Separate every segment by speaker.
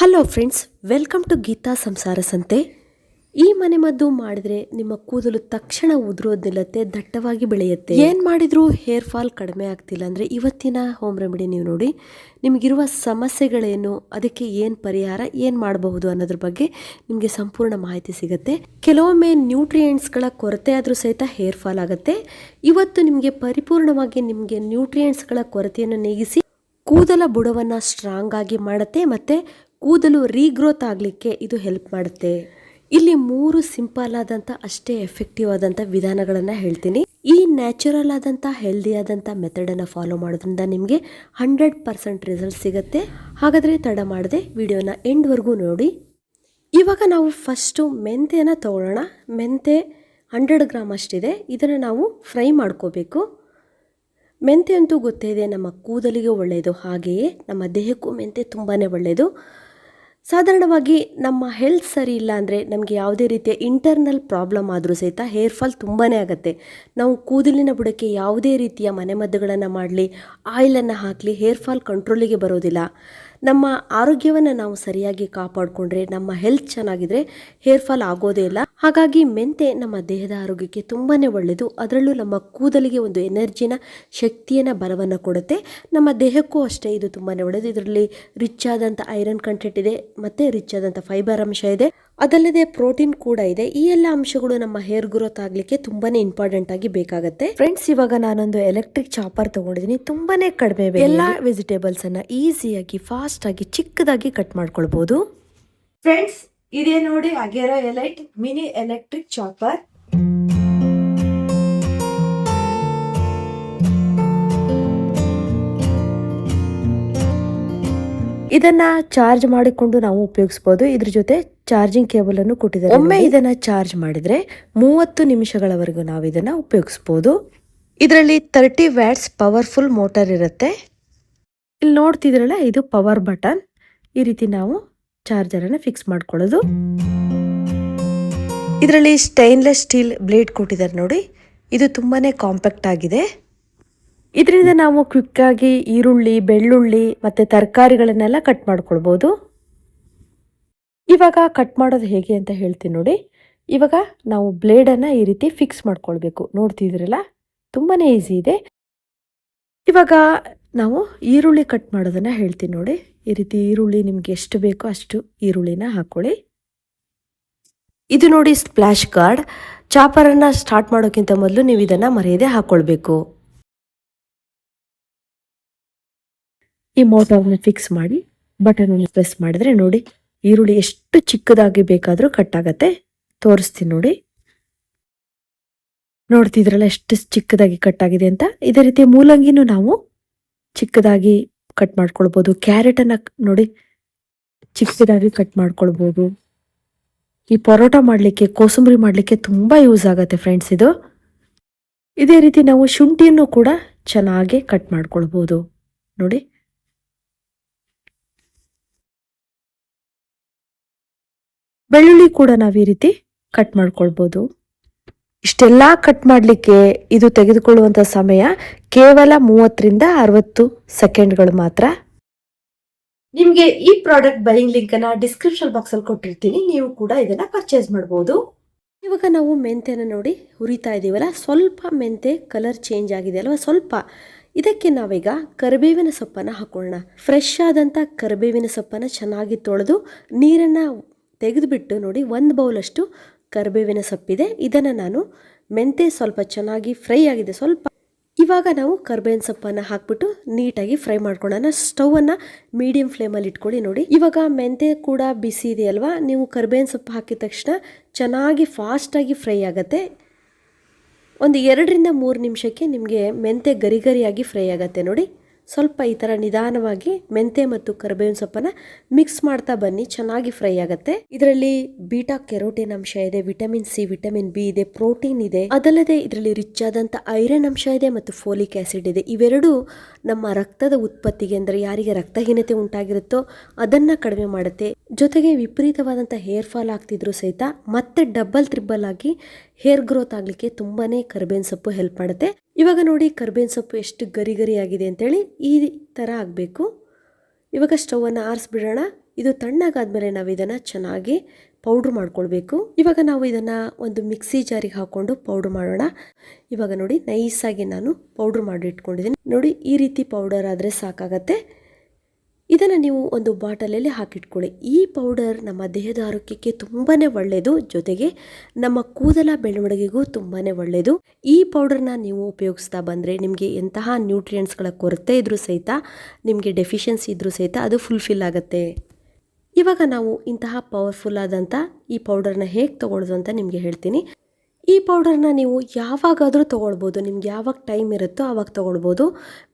Speaker 1: Hello friends welcome to Geetha Samsara Sante ಈ ಮನೆಮದ್ದು ಮಾಡಿದ್ರೆ ನಿಮ್ಮ ಕೂದಲು ತಕ್ಷಣ ಉದುರೋದಿಲ್ಲತ್ತೆ, ದಟ್ಟವಾಗಿ ಬೆಳೆಯುತ್ತೆ. ಏನ್ ಮಾಡಿದ್ರೂ ಹೇರ್ ಫಾಲ್ ಕಡಿಮೆ ಆಗ್ತಿಲ್ಲ ಅಂದ್ರೆ ಇವತ್ತಿನ ಹೋಮ್ ರೆಮಿಡಿ ನೀವು ನೋಡಿ, ನಿಮಗಿರುವ ಸಮಸ್ಯೆಗಳೇನು, ಅದಕ್ಕೆ ಏನ್ ಪರಿಹಾರ, ಏನ್ ಮಾಡಬಹುದು ಅನ್ನೋದ್ರ ಬಗ್ಗೆ ನಿಮಗೆ ಸಂಪೂರ್ಣ ಮಾಹಿತಿ ಸಿಗುತ್ತೆ. ಕೆಲವೊಮ್ಮೆ ನ್ಯೂಟ್ರಿಯೆಂಟ್ಸ್ಗಳ ಕೊರತೆ ಆದರೂ ಸಹಿತ ಹೇರ್ ಫಾಲ್ ಆಗುತ್ತೆ. ಇವತ್ತು ನಿಮಗೆ ಪರಿಪೂರ್ಣವಾಗಿ ನಿಮಗೆ ನ್ಯೂಟ್ರಿಯೆಂಟ್ಸ್ಗಳ ಕೊರತೆಯನ್ನು ನೀಗಿಸಿ, ಕೂದಲ ಬುಡವನ್ನು ಸ್ಟ್ರಾಂಗ್ ಆಗಿ ಮಾಡುತ್ತೆ ಮತ್ತು ಕೂದಲು ರೀಗ್ರೋತ್ ಆಗಲಿಕ್ಕೆ ಇದು ಹೆಲ್ಪ್ ಮಾಡುತ್ತೆ. ಇಲ್ಲಿ ಮೂರು ಸಿಂಪಲ್ ಆದಂಥ ಅಷ್ಟೇ ಎಫೆಕ್ಟಿವ್ ಆದಂಥ ವಿಧಾನಗಳನ್ನು ಹೇಳ್ತೀನಿ. ಈ ನ್ಯಾಚುರಲ್ ಆದಂಥ ಹೆಲ್ದಿ ಆದಂಥ ಮೆಥಡನ್ನು ಫಾಲೋ ಮಾಡೋದ್ರಿಂದ ನಿಮಗೆ ಹಂಡ್ರೆಡ್ ಪರ್ಸೆಂಟ್ ರಿಸಲ್ಟ್ ಸಿಗುತ್ತೆ. ಹಾಗಾದರೆ ತಡ ಮಾಡದೆ ವಿಡಿಯೋನ ಎಂಡ್ವರೆಗೂ ನೋಡಿ. ಇವಾಗ ನಾವು ಫಸ್ಟು ಮೆಂತೆನ ತಗೊಳ್ಳೋಣ. ಮೆಂತೆ ಹಂಡ್ರೆಡ್ ಗ್ರಾಮ್ ಅಷ್ಟಿದೆ. ಇದನ್ನು ನಾವು ಫ್ರೈ ಮಾಡ್ಕೋಬೇಕು. ಮೆಂತೆ ಅಂತೂ ಗೊತ್ತೇ ಇದೆ, ನಮ್ಮ ಕೂದಲಿಗೆ ಒಳ್ಳೆಯದು ಹಾಗೆಯೇ ನಮ್ಮ ದೇಹಕ್ಕೂ ಮೆಂತೆ ತುಂಬಾ ಒಳ್ಳೆಯದು ಸಾಧಾರಣವಾಗಿ ನಮ್ಮ ಹೆಲ್ತ್ ಸರಿ ಇಲ್ಲ ಅಂದರೆ ನಮಗೆ ಯಾವುದೇ ರೀತಿಯ ಇಂಟರ್ನಲ್ ಪ್ರಾಬ್ಲಮ್ ಆದರೂ ಸಹಿತ ಹೇರ್ ಫಾಲ್ ತುಂಬಾ ಆಗುತ್ತೆ. ನಾವು ಕೂದಲಿನ ಬುಡಕ್ಕೆ ಯಾವುದೇ ರೀತಿಯ ಮನೆಮದ್ದುಗಳನ್ನು ಮಾಡಲಿ ಆಯಿಲನ್ನು ಹಾಕಲಿ ಹೇರ್ ಫಾಲ್ ಕಂಟ್ರೋಲಿಗೆ ಬರೋದಿಲ್ಲ. ನಮ್ಮ ಆರೋಗ್ಯವನ್ನು ನಾವು ಸರಿಯಾಗಿ ಕಾಪಾಡಿಕೊಂಡ್ರೆ, ನಮ್ಮ ಹೆಲ್ತ್ ಚೆನ್ನಾಗಿದ್ರೆ ಹೇರ್ ಫಾಲ್ ಆಗೋದೇ ಇಲ್ಲ. ಹಾಗಾಗಿ ಮೆಂತೆ ನಮ್ಮ ದೇಹದ ಆರೋಗ್ಯಕ್ಕೆ ತುಂಬಾ ಒಳ್ಳೆಯದು ಅದರಲ್ಲೂ ನಮ್ಮ ಕೂದಲಿಗೆ ಒಂದು ಎನರ್ಜಿನ ಶಕ್ತಿಯನ್ನು, ಬಲವನ್ನು ಕೊಡುತ್ತೆ. ನಮ್ಮ ದೇಹಕ್ಕೂ ಅಷ್ಟೇ ಇದು ತುಂಬಾ ಒಳ್ಳೆಯದು ಇದರಲ್ಲಿ ರಿಚ್ ಆದಂಥ ಐರನ್ ಕಂಟೆಂಟ್ ಇದೆ, ಮತ್ತು ರಿಚ್ ಆದಂಥ ಫೈಬರ್ ಅಂಶ ಇದೆ. ಅದಲ್ಲದೆ ಪ್ರೋಟೀನ್ ಕೂಡ ಇದೆ. ಈ ಎಲ್ಲ ಅಂಶಗಳು ನಮ್ಮ ಹೇರ್ ಗ್ರೋತ್ ಆಗಲಿಕ್ಕೆ ತುಂಬಾನೇ ಇಂಪಾರ್ಟೆಂಟ್ ಆಗಿ ಬೇಕಾಗುತ್ತೆ. ಫ್ರೆಂಡ್ಸ್ ಇವಾಗ ನಾನೊಂದು ಎಲೆಕ್ಟ್ರಿಕ್ ಚಾಪರ್ ತಗೊಂಡಿದ್ದೀನಿ. ತುಂಬಾನೇ ಕಡಿಮೆ ಎಲ್ಲ ವೆಜಿಟೇಬಲ್ಸ್ ಅನ್ನ ಈಸಿಯಾಗಿ ಫಾಸ್ಟ್ ಆಗಿ ಚಿಕ್ಕದಾಗಿ ಕಟ್ ಮಾಡ್ಕೊಳ್ಬಹುದು
Speaker 2: ಫ್ರೆಂಡ್ಸ್ ಇದೇ ನೋಡಿ Agaro elite mini electric chopper
Speaker 1: ಇದನ್ನ ಚಾರ್ಜ್ ಮಾಡಿಕೊಂಡು ನಾವು ಉಪಯೋಗಿಸಬಹುದು ಇದ್ರ ಜೊತೆ ಚಾರ್ಜಿಂಗ್ ಕೇಬಲ್ ಅನ್ನು ಕೊಟ್ಟಿದ್ದಾರೆ. ಒಮ್ಮೆ ಇದನ್ನ ಚಾರ್ಜ್ ಮಾಡಿದ್ರೆ ಮೂವತ್ತು ನಿಮಿಷಗಳವರೆಗೂ ನಾವು ಇದನ್ನ ಉಪಯೋಗಿಸಬಹುದು ಇದರಲ್ಲಿ ತರ್ಟಿ ವ್ಯಾಟ್ಸ್ ಪವರ್ಫುಲ್ ಮೋಟರ್ ಇರುತ್ತೆ. ಇಲ್ಲಿ ನೋಡ್ತಿದ್ರಲ್ಲ ಇದು ಪವರ್ ಬಟನ್ ಈ ರೀತಿ ನಾವು ಚಾರ್ಜರ್ ಅನ್ನು ಫಿಕ್ಸ್ ಮಾಡ್ಕೊಳ್ಳೋದು. ಇದರಲ್ಲಿ ಸ್ಟೈನ್ಲೆಸ್ ಸ್ಟೀಲ್ ಬ್ಲೇಡ್ ಕೊಟ್ಟಿದ್ದಾರೆ ನೋಡಿ. ಇದು ತುಂಬಾನೇ ಕಾಂಪ್ಯಾಕ್ಟ್ ಆಗಿದೆ. ಇದರಿಂದ ನಾವು ಕ್ವಿಕ್ ಆಗಿ ಈರುಳ್ಳಿ ಬೆಳ್ಳುಳ್ಳಿ ಮತ್ತೆ ತರಕಾರಿಗಳನ್ನೆಲ್ಲ ಕಟ್ ಮಾಡ್ಕೊಳ್ಬಹುದು ಇವಾಗ ಕಟ್ ಮಾಡೋದು ಹೇಗೆ ಅಂತ ಹೇಳ್ತೀನಿ ನೋಡಿ. ಇವಾಗ ನಾವು ಬ್ಲೇಡನ್ನು ಈ ರೀತಿ ಫಿಕ್ಸ್ ಮಾಡ್ಕೊಳ್ಬೇಕು. ನೋಡ್ತಿದ್ರಲ್ಲ ತುಂಬಾ ಈಸಿ ಇದೆ. ಇವಾಗ ನಾವು ಈರುಳ್ಳಿ ಕಟ್ ಮಾಡೋದನ್ನು ಹೇಳ್ತೀನಿ ನೋಡಿ. ಈ ರೀತಿ ಈರುಳ್ಳಿ ನಿಮ್ಗೆ ಎಷ್ಟು ಬೇಕೋ ಅಷ್ಟು ಈರುಳ್ಳಿನ ಹಾಕೊಳ್ಳಿ. ಇದು ನೋಡಿ ಸ್ಪ್ಲಾಶ್ ಕಾರ್ಡ್ ಚಾಪರನ್ನ ಸ್ಟಾರ್ಟ್ ಮಾಡೋಕ್ಕಿಂತ ಮೊದಲು ನೀವು ಇದನ್ನ ಮರೆಯದೆ ಹಾಕೊಳ್ಬೇಕು. ಈ ಮೋಟರ್ನ ಫಿಕ್ಸ್ ಮಾಡಿ ಬಟನ್ ಪ್ರೆಸ್ ಮಾಡಿದ್ರೆ ನೋಡಿ. ಈರುಳ್ಳಿ ಎಷ್ಟು ಚಿಕ್ಕದಾಗಿ ಬೇಕಾದರೂ ಕಟ್ ಆಗತ್ತೆ ತೋರಿಸ್ತೀನಿ ನೋಡಿ. ನೋಡ್ತಿದ್ರಲ್ಲ ಎಷ್ಟು ಚಿಕ್ಕದಾಗಿ ಕಟ್ ಆಗಿದೆ ಅಂತ. ಇದೇ ರೀತಿ ಮೂಲಂಗಿನೂ ನಾವು ಚಿಕ್ಕದಾಗಿ ಕಟ್ ಮಾಡ್ಕೊಳ್ಬೋದು. ಕ್ಯಾರೆಟನ್ನು ನೋಡಿ, ಚಿಕ್ಕದಾಗಿ ಕಟ್ ಮಾಡ್ಕೊಳ್ಬೋದು. ಈ ಪರೋಟ ಮಾಡಲಿಕ್ಕೆ, ಕೋಸಂಬರಿ ಮಾಡಲಿಕ್ಕೆ ತುಂಬ ಯೂಸ್ ಆಗುತ್ತೆ ಫ್ರೆಂಡ್ಸ್ ಇದು. ಇದೇ ರೀತಿ ನಾವು ಶುಂಠಿಯನ್ನು ಕೂಡ ಚೆನ್ನಾಗಿ ಕಟ್ ಮಾಡ್ಕೊಳ್ಬೋದು. ನೋಡಿ. ಬೆಳ್ಳುಳ್ಳಿ ಕೂಡ ನಾವು ಈ ರೀತಿ ಕಟ್ ಮಾಡ್ಕೊಳ್ಬೋದು. ಇಷ್ಟೆಲ್ಲ ಕಟ್ ಮಾಡಲಿಕ್ಕೆ ಇದು ತೆಗೆದುಕೊಳ್ಳುವಂಥ ಸಮಯ ಕೇವಲ ಮೂವತ್ತರಿಂದ ಅರವತ್ತು ಸೆಕೆಂಡ್ಗಳು ಮಾತ್ರ.
Speaker 2: ನಿಮಗೆ ಈ product buying link description box ಅಲ್ಲಿ ಕೊಟ್ಟಿರ್ತೀನಿ. ನೀವು ಕೂಡ ಇದನ್ನ ಪರ್ಚೇಸ್ ಮಾಡಬಹುದು
Speaker 1: ಇವಾಗ ನಾವು ಮೆಂತೆನ ನೋಡಿ ಹುರಿತಾ ಇದ್ದೀವಲ್ಲ ಸ್ವಲ್ಪ ಮೆಂತೆ ಕಲರ್ ಚೇಂಜ್ ಆಗಿದೆ ಅಲ್ವಾ? ಸ್ವಲ್ಪ. ಇದಕ್ಕೆ ನಾವೀಗ ಕರಿಬೇವಿನ ಸೊಪ್ಪನ್ನು ಹಾಕೊಳ್ಳೋಣ ಫ್ರೆಶ್ ಆದಂಥ ಕರಿಬೇವಿನ ಸೊಪ್ಪನ್ನು ಚೆನ್ನಾಗಿ ತೊಳೆದು ನೀರನ್ನು ತೆಗೆದುಬಿಟ್ಟು ನೋಡಿ ಒಂದು ಬೌಲಷ್ಟು ಕರಿಬೇವಿನ ಸೊಪ್ಪಿದೆ. ಇದನ್ನು ನಾನು ಮೆಂತೆ ಸ್ವಲ್ಪ ಚೆನ್ನಾಗಿ ಫ್ರೈ ಆಗಿದೆ. ಸ್ವಲ್ಪ ಇವಾಗ ನಾವು ಕರ್ಬೇವಿನ ಸೊಪ್ಪನ್ನು ಹಾಕ್ಬಿಟ್ಟು ನೀಟಾಗಿ ಫ್ರೈ ಮಾಡ್ಕೊಳ್ಳೋಣ. ಸ್ಟೌವನ್ನು ಮೀಡಿಯಂ ಫ್ಲೇಮಲ್ಲಿ ಇಟ್ಕೊಳ್ಳಿ ನೋಡಿ. ಇವಾಗ ಮೆಂತೆ ಕೂಡ ಬಿಸಿ ಇದೆ ಅಲ್ವಾ? ನೀವು ಕರ್ಬೇವಿನ ಸೊಪ್ಪು ಹಾಕಿದ ತಕ್ಷಣ ಚೆನ್ನಾಗಿ ಫಾಸ್ಟಾಗಿ ಫ್ರೈ ಆಗುತ್ತೆ. ಒಂದು ಎರಡರಿಂದ ಮೂರು ನಿಮಿಷಕ್ಕೆ ನಿಮಗೆ ಮೆಂತೆ ಗರಿ ಗರಿಯಾಗಿ ಫ್ರೈ ಆಗುತ್ತೆ ನೋಡಿ. ಸ್ವಲ್ಪ ಈ ಥರ ನಿಧಾನವಾಗಿ ಮೆಂತೆ ಮತ್ತು ಕರಿಬೇವಿನ ಸೊಪ್ಪನ್ನ ಮಿಕ್ಸ್ ಮಾಡ್ತಾ ಬನ್ನಿ, ಚೆನ್ನಾಗಿ ಫ್ರೈ ಆಗುತ್ತೆ. ಇದರಲ್ಲಿ ಬೀಟಾ ಕೆರೋಟಿನ್ ಅಂಶ ಇದೆ, ವಿಟಮಿನ್ ಸಿ, ವಿಟಮಿನ್ ಬಿ ಇದೆ, ಪ್ರೋಟೀನ್ ಇದೆ. ಅದಲ್ಲದೆ ಇದರಲ್ಲಿ ರಿಚ್ ಆದಂಥ ಐರನ್ ಅಂಶ ಇದೆ ಮತ್ತು ಫೋಲಿಕ್ ಆಸಿಡ್ ಇದೆ. ಇವೆರಡು ನಮ್ಮ ರಕ್ತದ ಉತ್ಪತ್ತಿಗೆ ಅಂದರೆ ಯಾರಿಗೆ ರಕ್ತಹೀನತೆ ಉಂಟಾಗಿರುತ್ತೋ ಅದನ್ನ ಕಡಿಮೆ ಮಾಡುತ್ತೆ. ಜೊತೆಗೆ ವಿಪರೀತವಾದಂಥ ಹೇರ್ ಫಾಲ್ ಆಗ್ತಿದ್ರು ಸಹಿತ ಮತ್ತೆ ಡಬಲ್ ತ್ರಿಬಲ್ ಆಗಿ ಹೇರ್ ಗ್ರೋತ್ ಆಗಲಿಕ್ಕೆ ತುಂಬಾನೇ ಕರ್ಬೇವಿನ ಸೊಪ್ಪು ಹೆಲ್ಪ್ ಮಾಡುತ್ತೆ. ಇವಾಗ ನೋಡಿ ಕರ್ಬೇವಿನ ಸೊಪ್ಪು ಎಷ್ಟು ಗರಿ ಗರಿ ಆಗಿದೆ ಅಂತೇಳಿ ಈ ಥರ ಆಗಬೇಕು. ಇವಾಗ ಸ್ಟವನ್ನು ಆರಿಸ್ಬಿಡೋಣ. ಇದು ತಣ್ಣಗಾದ್ಮೇಲೆ ನಾವು ಇದನ್ನು ಚೆನ್ನಾಗಿ ಪೌಡ್ರ್ ಮಾಡ್ಕೊಳ್ಬೇಕು. ಇವಾಗ ನಾವು ಇದನ್ನು ಒಂದು ಮಿಕ್ಸಿ ಜಾರಿಗೆ ಹಾಕ್ಕೊಂಡು ಪೌಡ್ರ್ ಮಾಡೋಣ. ಇವಾಗ ನೋಡಿ ನೈಸಾಗಿ ನಾನು ಪೌಡ್ರ್ ಮಾಡಿ ಇಟ್ಕೊಂಡಿದ್ದೀನಿ. ನೋಡಿ ಈ ರೀತಿ ಪೌಡರ್ ಆದರೆ ಸಾಕಾಗತ್ತೆ. ಇದನ್ನು ನೀವು ಒಂದು ಬಾಟಲಲ್ಲಿ ಹಾಕಿಟ್ಕೊಳ್ಳಿ. ಈ ಪೌಡರ್ ನಮ್ಮ ದೇಹದ ಆರೋಗ್ಯಕ್ಕೆ ತುಂಬಾ ಒಳ್ಳೆಯದು ಜೊತೆಗೆ ನಮ್ಮ ಕೂದಲ ಬೆಳವಣಿಗೆಗೂ ತುಂಬಾ ಒಳ್ಳೆಯದು ಈ ಪೌಡರ್ನ ನೀವು ಉಪಯೋಗಿಸ್ತಾ ಬಂದರೆ ನಿಮಗೆ ಎಂತಹ ನ್ಯೂಟ್ರಿಯೆಂಟ್ಸ್ಗಳ ಕೊರತೆ ಇದ್ರೂ ಸಹಿತ, ನಿಮಗೆ ಡೆಫಿಷಿಯನ್ಸಿ ಇದ್ರೂ ಸಹಿತ ಅದು ಫುಲ್ಫಿಲ್ ಆಗುತ್ತೆ. ಇವಾಗ ನಾವು ಇಂತಹ ಪವರ್ಫುಲ್ ಆದಂಥ ಈ ಪೌಡರ್ನ ಹೇಗೆ ತೊಗೊಳ್ಳೋದು ಅಂತ ನಿಮಗೆ ಹೇಳ್ತೀನಿ. ಈ ಪೌಡರ್ನ ನೀವು ಯಾವಾಗಾದರೂ ತೊಗೊಳ್ಬೋದು. ನಿಮ್ಗೆ ಯಾವಾಗ ಟೈಮ್ ಇರುತ್ತೋ ಆವಾಗ ತೊಗೊಳ್ಬೋದು.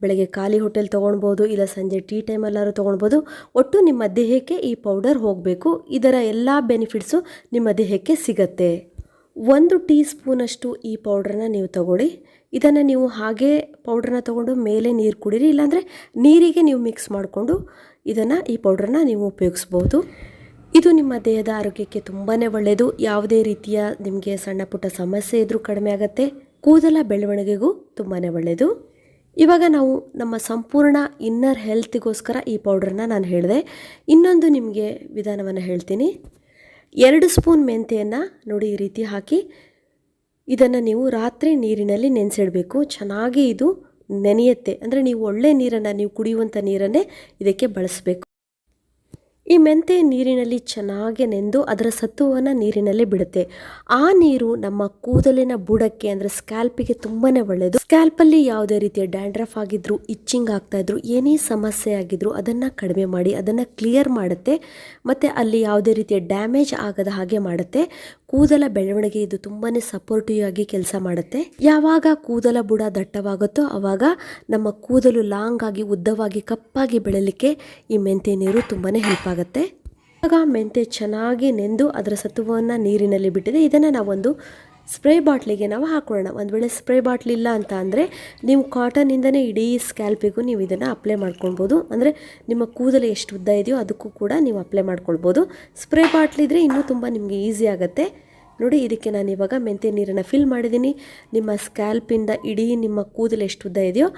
Speaker 1: ಬೆಳಗ್ಗೆ ಖಾಲಿ ಹೋಟೆಲ್ ತೊಗೊಳ್ಬೋದು, ಇಲ್ಲ ಸಂಜೆ ಟೀ ಟೈಮಲ್ಲಾದ್ರೂ ತೊಗೊಳ್ಬೋದು. ಒಟ್ಟು ನಿಮ್ಮ ದೇಹಕ್ಕೆ ಈ ಪೌಡರ್ ಹೋಗಬೇಕು. ಇದರ ಎಲ್ಲ ಬೆನಿಫಿಟ್ಸು ನಿಮ್ಮ ದೇಹಕ್ಕೆ ಸಿಗತ್ತೆ. ಒಂದು ಟೀ ಸ್ಪೂನಷ್ಟು ಈ ಪೌಡ್ರನ್ನ ನೀವು ತಗೊಳ್ಳಿ. ಇದನ್ನು ನೀವು ಹಾಗೆ ಪೌಡ್ರನ್ನ ತೊಗೊಂಡು ಮೇಲೆ ನೀರು ಕುಡೀರಿ. ಇಲ್ಲಾಂದರೆ ನೀರಿಗೆ ನೀವು ಮಿಕ್ಸ್ ಮಾಡಿಕೊಂಡು ಇದನ್ನು ಈ ಪೌಡ್ರನ್ನ ನೀವು ಉಪಯೋಗಿಸ್ಬೋದು. ಇದು ನಿಮ್ಮ ದೇಹದ ಆರೋಗ್ಯಕ್ಕೆ ತುಂಬಾ ಒಳ್ಳೆಯದು ಯಾವುದೇ ರೀತಿಯ ನಿಮಗೆ ಸಣ್ಣ ಪುಟ್ಟ ಸಮಸ್ಯೆ ಇದ್ದರೂ ಕಡಿಮೆ ಆಗುತ್ತೆ. ಕೂದಲ ಬೆಳವಣಿಗೆಗೂ ತುಂಬಾ ಒಳ್ಳೆಯದು ಇವಾಗ ನಾವು ನಮ್ಮ ಸಂಪೂರ್ಣ ಇನ್ನರ್ ಹೆಲ್ತಿಗೋಸ್ಕರ ಈ ಪೌಡ್ರನ್ನ ನಾನು ಹೇಳಿದೆ. ಇನ್ನೊಂದು ನಿಮಗೆ ವಿಧಾನವನ್ನು ಹೇಳ್ತೀನಿ. ಎರಡು ಸ್ಪೂನ್ ಮೆಂತೆಯನ್ನು ನೋಡಿ ಈ ರೀತಿ ಹಾಕಿ. ಇದನ್ನು ನೀವು ರಾತ್ರಿ ನೀರಿನಲ್ಲಿ ನೆನೆಸಿಡಬೇಕು. ಚೆನ್ನಾಗಿ ಇದು ನೆನೆಯುತ್ತೆ. ಅಂದರೆ ನೀವು ಒಳ್ಳೆ ನೀರನ್ನು ನೀವು ಕುಡಿಯುವಂಥ ನೀರನ್ನೇ ಇದಕ್ಕೆ ಬಳಸಬೇಕು. ಈ ಮೆಂತೆ ನೀರಿನಲ್ಲಿ ಚೆನ್ನಾಗಿ ನೆಂದು ಅದರ ಸತ್ವವನ್ನು ನೀರಿನಲ್ಲಿ ಬಿಡುತ್ತೆ. ಆ ನೀರು ನಮ್ಮ ಕೂದಲಿನ ಬುಡಕ್ಕೆ ಅಂದರೆ ಸ್ಕ್ಯಾಲ್ಪಿಗೆ ತುಂಬಾ ಒಳ್ಳೆಯದು ಸ್ಕ್ಯಾಲ್ಪಲ್ಲಿ ಯಾವುದೇ ರೀತಿಯ ಡ್ಯಾಂಡ್ರಫ್ ಆಗಿದ್ರು, ಇಚ್ಚಿಂಗ್ ಆಗ್ತಾ ಇದ್ರು, ಏನೇ ಸಮಸ್ಯೆ ಆಗಿದ್ರು ಅದನ್ನು ಕಡಿಮೆ ಮಾಡಿ, ಅದನ್ನು ಕ್ಲಿಯರ್ ಮಾಡುತ್ತೆ. ಮತ್ತು ಅಲ್ಲಿ ಯಾವುದೇ ರೀತಿಯ ಡ್ಯಾಮೇಜ್ ಆಗದ ಹಾಗೆ ಮಾಡುತ್ತೆ. ಕೂದಲ ಬೆಳವಣಿಗೆ ಇದು ತುಂಬಾ ಸಪೋರ್ಟಿವ್ ಆಗಿ ಕೆಲಸ ಮಾಡುತ್ತೆ. ಯಾವಾಗ ಕೂದಲ ಬುಡ ದಟ್ಟವಾಗುತ್ತೋ ಆವಾಗ ನಮ್ಮ ಕೂದಲು ಲಾಂಗ್ ಆಗಿ ಉದ್ದವಾಗಿ ಕಪ್ಪಾಗಿ ಬೆಳಲಿಕ್ಕೆ ಈ ಮೆಂತೆ ನೀರು ತುಂಬಾ ಹೆಲ್ಪ್ ಆಗುತ್ತೆ. ಇವಾಗ ಮೆಂತೆ ಚೆನ್ನಾಗಿ ನೆಂದು ಅದರ ಸತ್ವವನ್ನು ನೀರಿನಲ್ಲಿ ಬಿಟ್ಟಿದೆ. ಇದನ್ನು ನಾವೊಂದು ಸ್ಪ್ರೇ ಬಾಟ್ಲಿಗೆ ನಾವು ಹಾಕೊಳ್ಳೋಣ. ಒಂದು ವೇಳೆ ಸ್ಪ್ರೇ ಬಾಟ್ಲ್ ಇಲ್ಲ ಅಂತ ಅಂದರೆ ನೀವು ಕಾಟನಿಂದನೇ ಇಡೀ ಸ್ಕ್ಯಾಲ್ಪಿಗೂ ನೀವು ಇದನ್ನು ಅಪ್ಲೈ ಮಾಡ್ಕೊಳ್ಬೋದು. ಅಂದರೆ ನಿಮ್ಮ ಕೂದಲು ಎಷ್ಟು ಉದ್ದ ಇದೆಯೋ ಅದಕ್ಕೂ ಕೂಡ ನೀವು ಅಪ್ಲೈ ಮಾಡ್ಕೊಳ್ಬೋದು. ಸ್ಪ್ರೇ ಬಾಟ್ಲಿದ್ರೆ ಇನ್ನೂ ತುಂಬ ನಿಮಗೆ ಈಸಿ ಆಗುತ್ತೆ. ನೋಡಿ, ಇದಕ್ಕೆ ನಾನು ಇವಾಗ ಮೆಂತೆ ನೀರನ್ನು ಫಿಲ್ ಮಾಡಿದ್ದೀನಿ. ನಿಮ್ಮ ಸ್ಕ್ಯಾಲ್ಪಿಂದ ಇಡೀ ನಿಮ್ಮ ಕೂದಲು ಎಷ್ಟು ಉದ್ದ ಇದೆಯೋ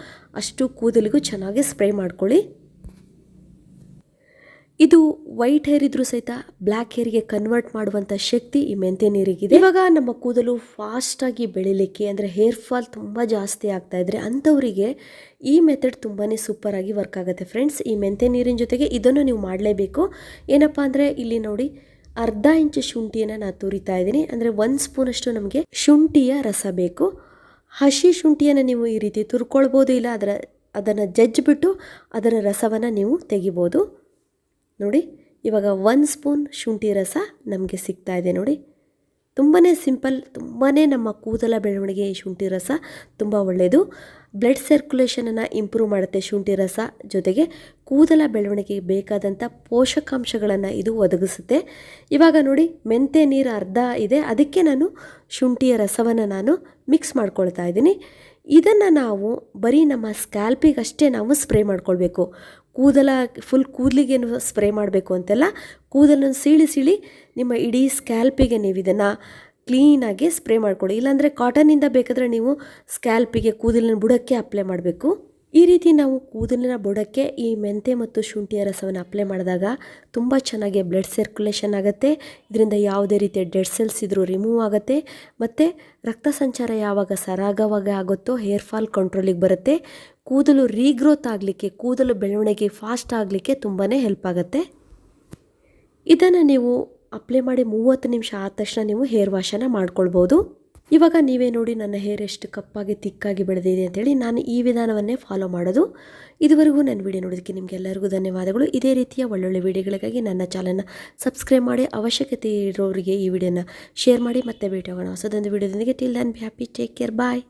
Speaker 1: ಅಷ್ಟು ಕೂದಲಿಗೂ ಚೆನ್ನಾಗಿ ಸ್ಪ್ರೇ ಮಾಡ್ಕೊಳ್ಳಿ. ಇದು ವೈಟ್ ಹೇರ್ ಇದ್ರೂ ಸಹಿತ ಬ್ಲ್ಯಾಕ್ ಹೇರ್ಗೆ ಕನ್ವರ್ಟ್ ಮಾಡುವಂಥ ಶಕ್ತಿ ಈ ಮೆಂತೆ ನೀರಿಗಿದೆ. ಇವಾಗ ನಮ್ಮ ಕೂದಲು ಫಾಸ್ಟಾಗಿ ಬೆಳಿಲಿಕ್ಕೆ ಅಂದರೆ ಹೇರ್ ಫಾಲ್ ತುಂಬ ಜಾಸ್ತಿ ಆಗ್ತಾ ಇದ್ರೆ ಅಂಥವರಿಗೆ ಈ ಮೆಥಡ್ ತುಂಬಾ ಆಗಿ ವರ್ಕ್ ಆಗುತ್ತೆ ಫ್ರೆಂಡ್ಸ್ ಈ ಮೆಂತೆ ನೀರಿನ ಜೊತೆಗೆ ಇದನ್ನು ನೀವು ಮಾಡಲೇಬೇಕು. ಏನಪ್ಪ ಅಂದರೆ ಇಲ್ಲಿ ನೋಡಿ ಅರ್ಧ ಇಂಚು ಶುಂಠಿಯನ್ನು ನಾನು ತುರಿತಾ ಇದ್ದೀನಿ. ಅಂದರೆ ಒಂದು ಸ್ಪೂನಷ್ಟು ನಮಗೆ ಶುಂಠಿಯ ರಸ ಬೇಕು. ಹಸಿ ಶುಂಠಿಯನ್ನು ನೀವು ಈ ರೀತಿ ತುರ್ಕೊಳ್ಬೋದು ಇಲ್ಲ. ಅದರ, ಅದನ್ನು ಜಜ್ಜಿಬಿಟ್ಟು ಅದರ ರಸವನ್ನು ನೀವು ತೆಗಿಬೋದು. ನೋಡಿ, ಇವಾಗ ಒನ್ ಸ್ಪೂನ್ ಶುಂಠಿ ರಸ ನಮಗೆ ಸಿಗ್ತಾ ಇದೆ ನೋಡಿ. ತುಂಬಾ ಸಿಂಪಲ್ ತುಂಬಾ ನಮ್ಮ ಕೂದಲ ಬೆಳವಣಿಗೆ ಶುಂಠಿ ರಸ ತುಂಬ ಒಳ್ಳೆಯದು ಬ್ಲಡ್ ಸರ್ಕ್ಯುಲೇಷನನ್ನು ಇಂಪ್ರೂವ್ ಮಾಡುತ್ತೆ ಶುಂಠಿ ರಸ ಜೊತೆಗೆ. ಕೂದಲ ಬೆಳವಣಿಗೆಗೆ ಬೇಕಾದಂಥ ಪೋಷಕಾಂಶಗಳನ್ನು ಇದು ಒದಗಿಸುತ್ತೆ. ಇವಾಗ ನೋಡಿ, ಮೆಂತೆ ನೀರು ಅರ್ಧ ಇದೆ, ಅದಕ್ಕೆ ನಾನು ಶುಂಠಿಯ ರಸವನ್ನು ನಾನು ಮಿಕ್ಸ್ ಮಾಡ್ಕೊಳ್ತಾ ಇದ್ದೀನಿ. ಇದನ್ನು ನಾವು ಬರೀ ನಮ್ಮ ಸ್ಕ್ಯಾಲ್ಪಿಗಷ್ಟೇ ನಾವು ಸ್ಪ್ರೇ ಮಾಡ್ಕೊಳ್ಬೇಕು. ಕೂದಲ ಫುಲ್ ಕೂದಲಿಗೇನು ಸ್ಪ್ರೇ ಮಾಡಬೇಕು ಅಂತೆಲ್ಲ, ಕೂದಲನ್ನು ಸೀಳಿ ಸೀಳಿ ನಿಮ್ಮ ಇಡೀ ಸ್ಕ್ಯಾಲ್ಪಿಗೆ ನೀವು ಇದನ್ನು ಕ್ಲೀನಾಗಿ ಸ್ಪ್ರೇ ಮಾಡಿಕೊಡಿ. ಇಲ್ಲಾಂದರೆ ಕಾಟನಿಂದ ಬೇಕಾದರೆ ನೀವು ಸ್ಕ್ಯಾಲ್ಪಿಗೆ ಕೂದಲಿನ ಬುಡಕ್ಕೆ ಅಪ್ಲೈ ಮಾಡಬೇಕು. ಈ ರೀತಿ ನಾವು ಕೂದಲಿನ ಬುಡಕ್ಕೆ ಈ ಮೆಂತೆ ಮತ್ತು ಶುಂಠಿಯ ರಸವನ್ನು ಅಪ್ಲೈ ಮಾಡಿದಾಗ ತುಂಬ ಚೆನ್ನಾಗಿ ಬ್ಲಡ್ ಸರ್ಕ್ಯುಲೇಷನ್ ಆಗುತ್ತೆ. ಇದರಿಂದ ಯಾವುದೇ ರೀತಿಯ ಡೆಡ್ ಸೆಲ್ಸ್ ಇದ್ರೂ ರಿಮೂವ್ ಆಗುತ್ತೆ. ಮತ್ತು ರಕ್ತ ಸಂಚಾರ ಯಾವಾಗ ಸರಾಗವಾಗಿ ಆಗುತ್ತೋ ಹೇರ್ ಫಾಲ್ ಕಂಟ್ರೋಲಿಗೆ ಬರುತ್ತೆ. ಕೂದಲು ರೀಗ್ರೋತ್ ಆಗಲಿಕ್ಕೆ, ಕೂದಲು ಬೆಳವಣಿಗೆ ಫಾಸ್ಟ್ ಆಗಲಿಕ್ಕೆ ತುಂಬಾ ಹೆಲ್ಪ್ ಆಗುತ್ತೆ. ಇದನ್ನು ನೀವು ಅಪ್ಲೈ ಮಾಡಿ ಮೂವತ್ತು ನಿಮಿಷ ಆದ ತಕ್ಷಣ ನೀವು ಹೇರ್ ವಾಶನ್ನು ಮಾಡ್ಕೊಳ್ಬೋದು. ಇವಾಗ ನೀವೇ ನೋಡಿ ನನ್ನ ಹೇರ್ ಎಷ್ಟು ಕಪ್ಪಾಗಿ, ತಿಕ್ಕಾಗಿ ಬೆಳೆದಿದೆ ಅಂತೇಳಿ ನಾನು ಈ ವಿಧಾನವನ್ನೇ ಫಾಲೋ ಮಾಡೋದು. ಇದುವರೆಗೂ ನನ್ನ ವಿಡಿಯೋ ನೋಡೋದಕ್ಕೆ ನಿಮಗೆಲ್ಲರಿಗೂ ಧನ್ಯವಾದಗಳು. ಇದೇ ರೀತಿಯ ಒಳ್ಳೊಳ್ಳೆ ವಿಡಿಯೋಗಳಿಗಾಗಿ ನನ್ನ ಚಾನಲ್ನ ಸಬ್ಸ್ಕ್ರೈಬ್ ಮಾಡಿ, ಅವಶ್ಯಕತೆ ಇರೋರಿಗೆ ಈ ವಿಡಿಯೋನ ಶೇರ್ ಮಾಡಿ, ಮತ್ತೆ ಭೇಟಿ ಹೋಗೋಣ ಹೊಸದೊಂದು ವಿಡಿಯೋದೊಂದಿಗೆ till then be happy take care bye